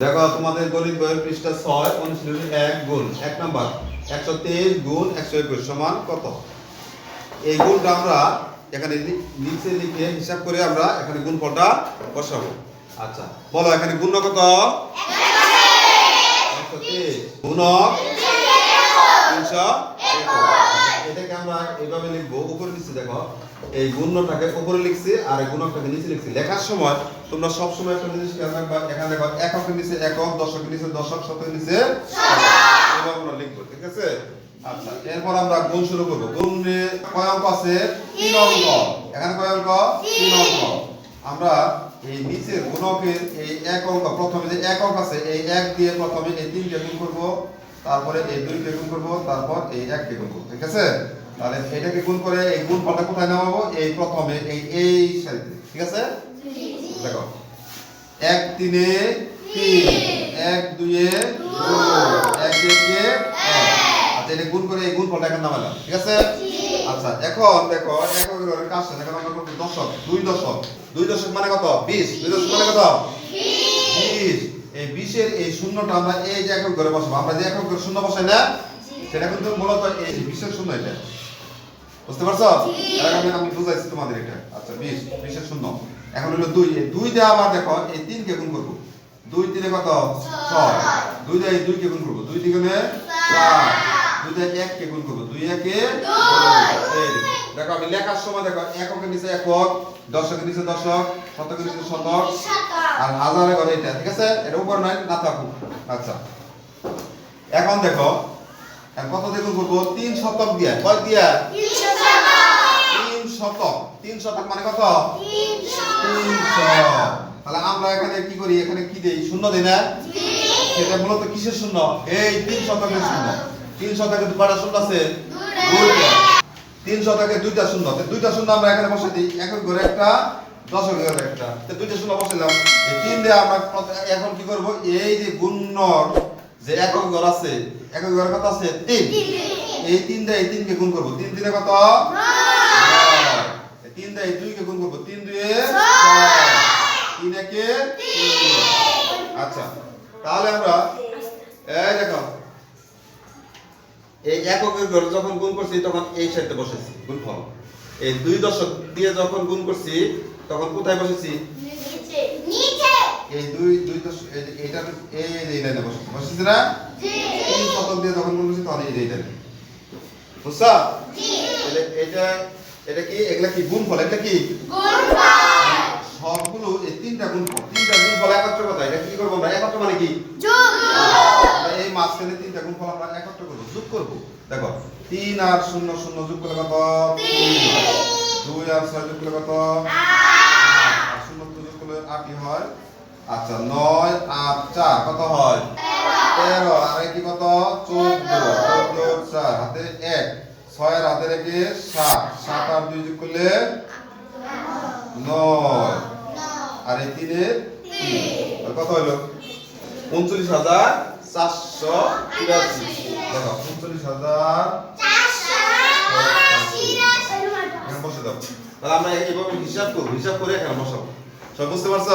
দেখো তোমাদের গণিত বইয়ের পৃষ্ঠা ছয় অনুশীলনী এক, গুণ, এক নাম্বার। একশো তেইশ গুণ একশো একুশ সমান কত? এই গুণটা আমরা এখানে নিচে লিখে হিসাব করে আমরা এখানে গুণফলটা বসাবো। আচ্ছা বলো এখানে গুণ কত? একশো তেইশ। গুণক তিনশো একুশ। এটাকে আমরা এইভাবে লিখব। উপরে নিচে দেখো। এই গুণটাকে উপরে লিখছি আর এই গুণকটাকে নিচে লিখছি। লেখার সময় তোমরা সব সময় একটা জিনিস খেয়াল রাখবা এখানে দেখো এককের নিচে একক দশকের নিচে দশক শতকের নিচে এভাবে আমরা লিখব ঠিক আছে? আচ্ছা এরপর আমরা গুণ শুরু করব। গুণে কয় অঙ্ক আছে? তিন অঙ্ক। এখানে কয় অঙ্ক? তিন অঙ্ক। আমরা এই নিচের গুণকের এই এক অঙ্ক প্রথমে যে একক আছে এই এক দিয়ে প্রথমে এই তিনকে গুণ করব তারপরে এই দুইকে গুণ করব তারপর এই এককে গুণ করব ঠিক আছে? তাহলে এটাকে গুণ করে এই গুণ ফলটা কোথায় নামাবো? এই প্রথমে এই এই সারিতে ঠিক আছে? দেখো। এক, তিনে তিন। এক, দুয়ে এক, দুয়ে আচ্ছা এটা গুণ করে এই গুণ এখন নামালাম। ঠিক আছে? আচ্ছা এখন দেখো একক ঘরের কাজটা এখন আমরা করব দশক। দুই দশক। দুই দশক মানে কত? বিশ। দুই দশক মানে কত? বিশ। এই বিশের এই শূন্যটা আমরা এই যে একক ঘরে বসাবো, আমরা যে একক ঘরে শূন্য বসাই না, সেটা কিন্তু মূলত এই বিশের শূন্য এটা। বুঝতে পারছ? এর আগে আমি বুঝাইছি তোমাদের এটা। আচ্ছা বিশ বিশের শূন্য। এখন হলো দুই। দুই দিয়ে আবার দেখো এই তিনকে গুণ করব। দুই তিনে কত? ছয়। দুই দিয়ে এই দুইকে গুণ করব। দুই তিনে চার। দুই দিয়ে এক কে গুণ করব। দুই একে দেখো আমি লেখার সময় দেখো এককের নিচে একক দশকের নিচে দশক শতকের নিচে শতক। আর হাজারে ঘরে এটা ঠিক আছে? এটা উপর নাই না থাকুক। আচ্ছা। এখন দেখো এখন কত দেখুন করব? তিন শতক দিয়া। কয় দিয়া? শতক তিন শতক মানে কত? তিনশো। তাহলে আমরা এখানে কি করি? এখানে কি দেই? শূন্য দেই না? সেটা মূলত কিসের শূন্য? এই তিন শতকের শূন্য। তিন শতকের কয়টা শূন্য আছে? দুইটা। তিন শতকের দুইটা শূন্য। দুইটা শূন্য আমরা এখানে বসে দিই। একক ঘরে একটা দশক ঘরে একটা। দুইটা শূন্য বসাইলাম। এই তিন দিয়ে আমরা এখন কি করব? এই যে গুণর যে একক ঘর আছে একক ঘর কত আছে? তিন। এই তিন দিয়ে এই তিনকে গুণ করব। তিন দিনে কত? তিন দিয়ে এই দুইকে গুণ করব? তিন দুয়ে তিন একে আচ্ছা তাহলে আমরা এই দেখো এই এককের ঘর যখন গুণ করছি তখন এই সাইডে বসেছি গুণফল এই দুই দশক দিয়ে যখন গুণ করছি তখন কোথায় বসেছি? এই দুই দুই দশক এই যে- এই এই লাইনে বসেছি। বসেছি না? তিন শতক দিয়ে যখন গুণ করছি তখন এই এই লাইনে বুঝছ? তাহলে এটা এটা কি? এগুলা কি গুণ গুণফল এটা কি? সবগুলো এই তিনটা গুণফল তিনটা গুণ গুণফল একত্র কথা এটা কি করব আমরা? একত্র মানে কি? এই মাঝখানে তিনটা গুণফল আমরা একত্র করব। যোগ করব। দেখো তিন আর শূন্য শূন্য যোগ করলে কত? দুই আর ছয় যোগ করলে কত? আট। আর শূন্য যোগ করলে আটই হয়? আচ্ছা নয় আর চার কত হয়? তেরো। আর কি কত? চোদ্দ চোদ্দ চার। হাতে এক। ছয়ের হাতে রেখে সাত। সাত আর দুই যোগ করলে নয়। আর এই তিনে কত হলো উনচল্লিশ হাজার চারশো তিরাশি। দেখো, উনচল্লিশ হাজার বসে দাও। তাহলে আমরা এইভাবে হিসাব করব। হিসাব করে এখানে বসাবো। সব বুঝতে পারছ?